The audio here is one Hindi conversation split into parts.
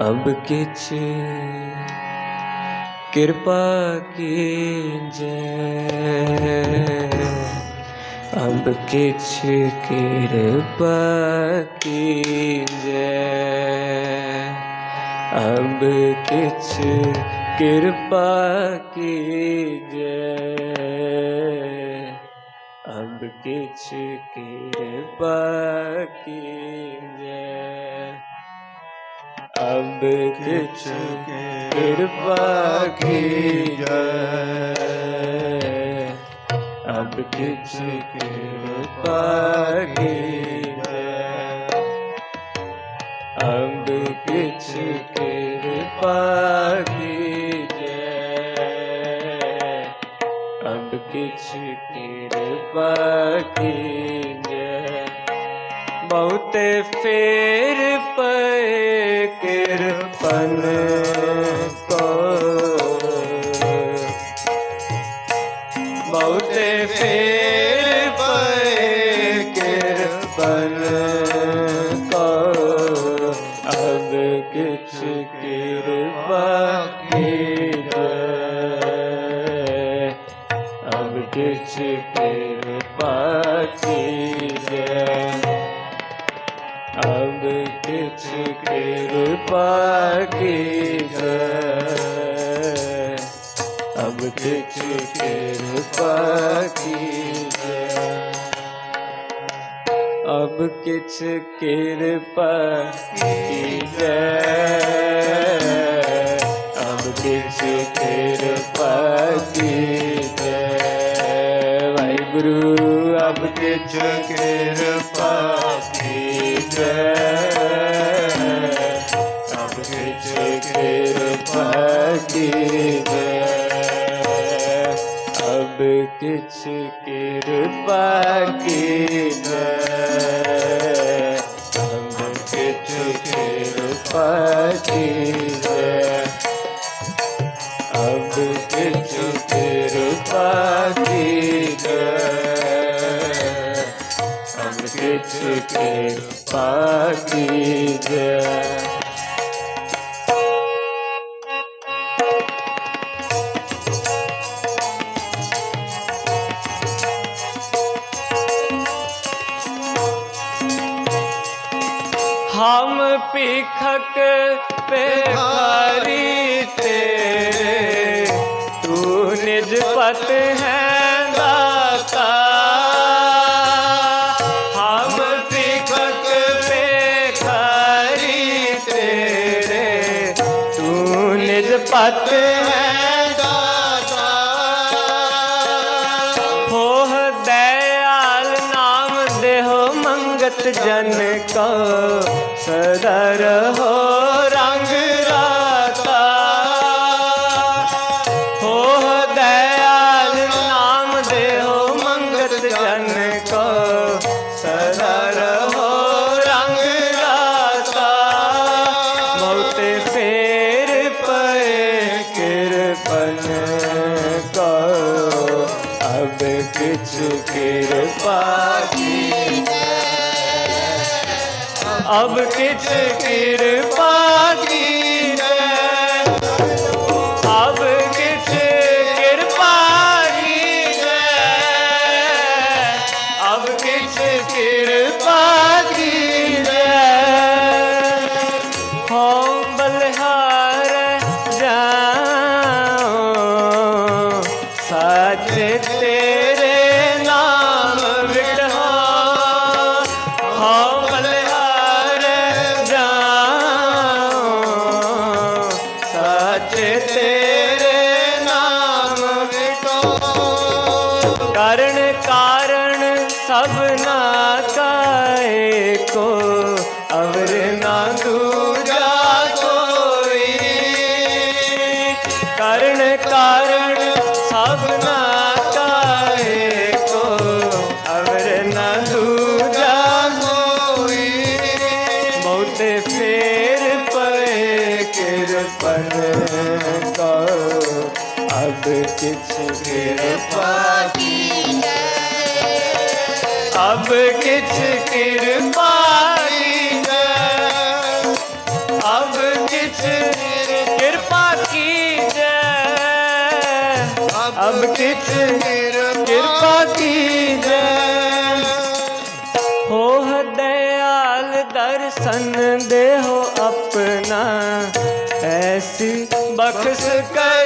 अब किच कृपा कीजिए। अब किच कृपा कीजिए। अब किच कृपा कीजिए। अब किच कृपा कीजिए। ਅਬ ਕਿਛ ਕਿਰਪਾ ਕੀਜੈ ਅਬ ਕਿਛ ਕਿਰਪਾ ਕੀਜੈ ਅਬ ਕਿਛ ਕਿਰਪਾ ਕੀਜੈ ਅਬ ਕਿਛ ਕਿਰਪਾ ਕੀਜੈ ਬਹੁਤੇ ਫੇਰ ਪਏ ਕਿਰਪਨ ਕੋ। ਬਹੁਤੇ ਫੇਰ ਪਏ ਕਿਰਪਨ। अब किच कृपा की अब जय। अब किच की जय। अब किच सब किछ कृपा की जय सब किछ कृपा की जय अब किछ कृपा की जय सब किछ कृपा की जय हम पीखक पे खारी तेरे तू निज पत है दाता। हम पीखक पे खारी तू निज पत है दाता। दयाल नाम देहो मंगत जन को। सदा रहो रंग राता। हो दयाल नाम देहो, मंगत जन को। सदा रहो रंग राता। मौत फेर पे कृपन को। अब किछ कृपा कीजै ਅਬ ਕਿਛ ਕਿਰਪਾ ਕੀਜੈ ਅਬ ਕਿਛ ਕਿਰਪਾ ਕੀਜੈ ਅਬ ਕਿਛ कृपण करो अब किछु कृपा अब किछु कृपा अब किछु कृपा की अब किछु रख सके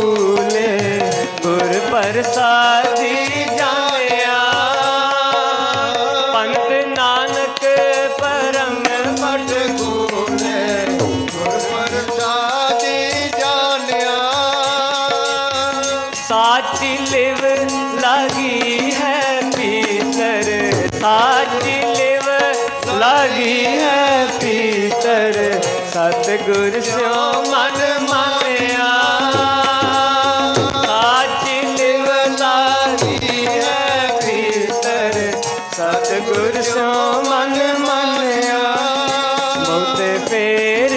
फूले गुर प्रसादी जाया। पंत नानक परम मट फूले गुर प्रसादी जानिया। साची लिव लगी है पीतर। साची लिव लगी है पीतर। सतगुर स्यो मन पे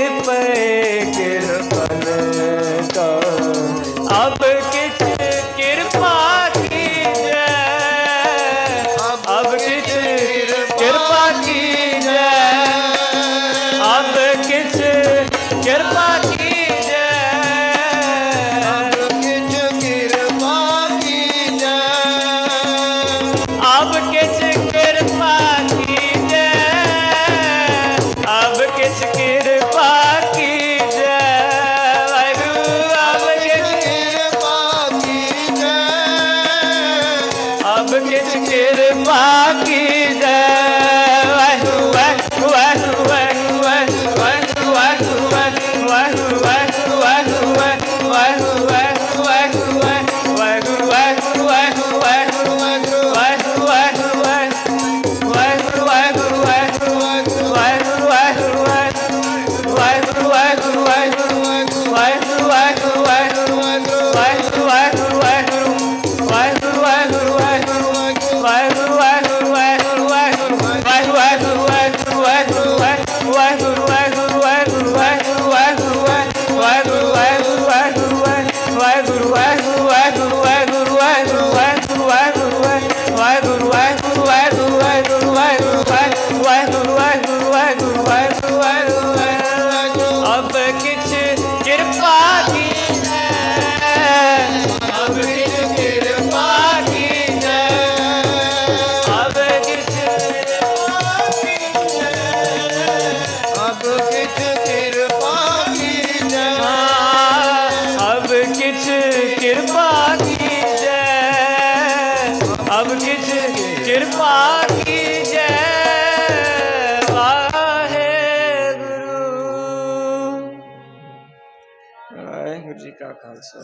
Eso.